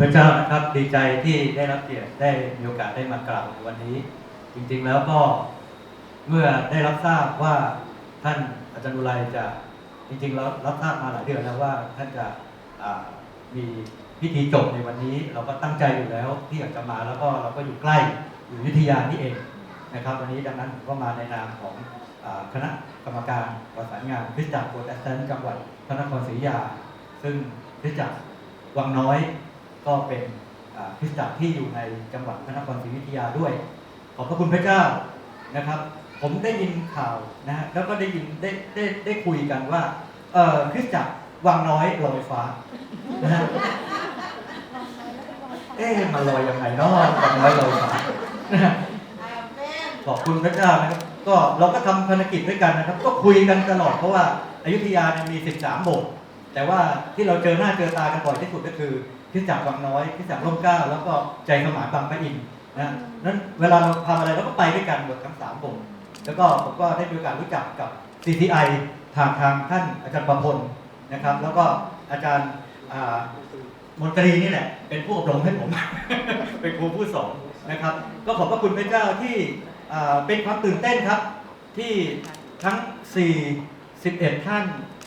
พระเจ้านะครับดีใจที่ได้รับเกียรติได้มีโอกาสได้มากล่าวในวันนี้ จริงๆแล้วก็เมื่อได้รับทราบว่าท่านอาจารย์อุไรจะจริงๆแล้วรับทราบมาหลายเดือนแล้วว่าท่านจะมีพิธีจบในวันนี้ เราก็ตั้งใจอยู่แล้วที่อยากจะมาแล้วก็เราก็อยู่ใกล้อยู่ยุธยานี่เองนะครับ วันนี้ดังนั้นผมก็มาในนามของคณะกรรมการประสานงานคริจักรโปรตสแตนต์จังหวัดพระนครศรีอยุธยา ซึ่งคริจักรวังน้อย ก็เป็นอ่าคริสตจักรที่อยู่ในจังหวัดพระนครศรีอยุธยาด้วย ขอบพระคุณพระเจ้านะครับ ผมได้ยินข่าวนะฮะแล้วก็ได้ยินได้ได้ได้คุยกันว่าเออคริสตจักรวังน้อยลอยฟ้านะฮะเอ๊ะมันลอยยังไงเนาะวังน้อยลอยฟ้านะฮะขอบคุณพระเจ้านะครับ ก็เราก็ทำภารกิจด้วยกันนะครับ ก็คุยกันตลอดเพราะว่าอายุทยาเนี่ยมี 13 โบสถ์ แต่ว่าที่เราเจอหน้าเจอตากันบ่อยที่สุดก็คือคริสตจักรวังน้อยคริสตจักร่มเกล้าแล้วก็ใจสมานบางปะอินนะนั้นเวลาเราทำอะไรเราก็ไปด้วยกันหมดทั้งสามวงแล้วก็ผมก็ได้มีโอกาสรู้จักกับ CTI ทางทางท่านอาจารย์ประพลนะครับ แล้วก็อาจารย์อ่ามนตรีนี่แหละ เป็นผู้อบรมให้ผม เป็นครูผู้สอนนะครับ ก็ขอบพระคุณพระเจ้าที่อ่าเป็นความตื่นเต้นครับ ที่ทั้ง 4 11 ท่าน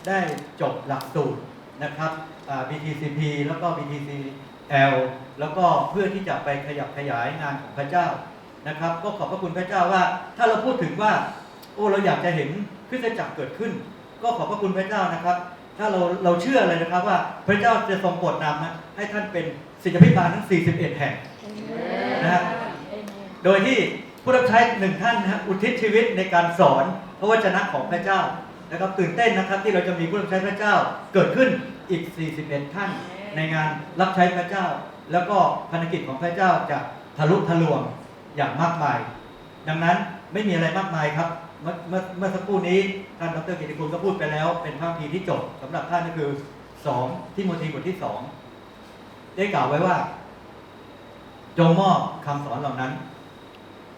ได้จบหลักสูตรนะครับอ่า BTCP แล้วก็ BTCL แล้วก็เพื่อที่จะไปขยับขยายงานของพระเจ้านะครับ ก็ขอบพระคุณพระเจ้าว่า ถ้าเราพูดถึงว่า โอ้เราอยากจะเห็นคริสตจักรเกิดขึ้น ก็ขอบพระคุณพระเจ้านะครับ ถ้าเราเราเชื่อเลยนะครับว่าพระเจ้าจะทรงโปรดนำนะให้ท่านเป็นศิษยาภิบาลทั้ง 41 แห่งนะฮะโดยที่ผู้รับใช้หนึ่งท่านนะฮะอุทิศชีวิตในการสอนพระวจนะของพระเจ้า นะครับตื่นเต้นนะครับที่เราจะมีผู้รับใช้พระเจ้าเกิดขึ้นอีก 41 ท่าน ในงานรับใช้พระเจ้า แล้วก็ภารกิจของพระเจ้าจะทะลุทะลวงอย่างมากมาย ดังนั้นไม่มีอะไรมากมายครับเมื่อเมื่อเมื่อสักครู่นี้ท่านดรกิติคุณก็พูดไปแล้ว เป็นพระคัมภีร์ที่จบสำหรับท่านก็คือ2ที่โมธีบทที่2ได้กล่าวไว้ว่า จงมอบคำสอนเหล่านั้น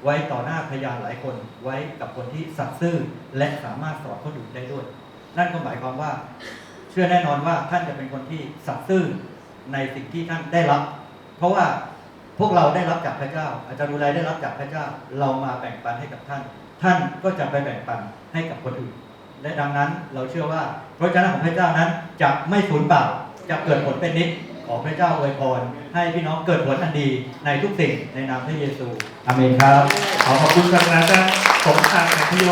ไว้ต่อหน้าพยานหลายคนไว้กับคนที่สัตย์ซื่อและสามารถสอนคนอื่นได้ด้วย นั่นก็หมายความว่า เชื่อแน่นอนว่าท่านจะเป็นคนที่สัตย์ซื่อในสิ่งที่ท่านได้รับ เพราะว่าพวกเราได้รับจากพระเจ้า อาจารย์ดูไลได้รับจากพระเจ้า เรามาแบ่งปันให้กับท่าน ท่านก็จะไปแบ่งปันให้กับคนอื่น และดังนั้นเราเชื่อว่าพระเจ้าของพระเจ้านั้นจะไม่สูญเปล่าจะเกิดผลเป็นนิจ อพระเจ้าอวยพรให้พี่น้องเกิดผลอันดีในทุกสิ่งในนามพระเยซู อาเมนครับ ขอขอบคุณศาสตราจารย์สมศักดิ์แห่งพยง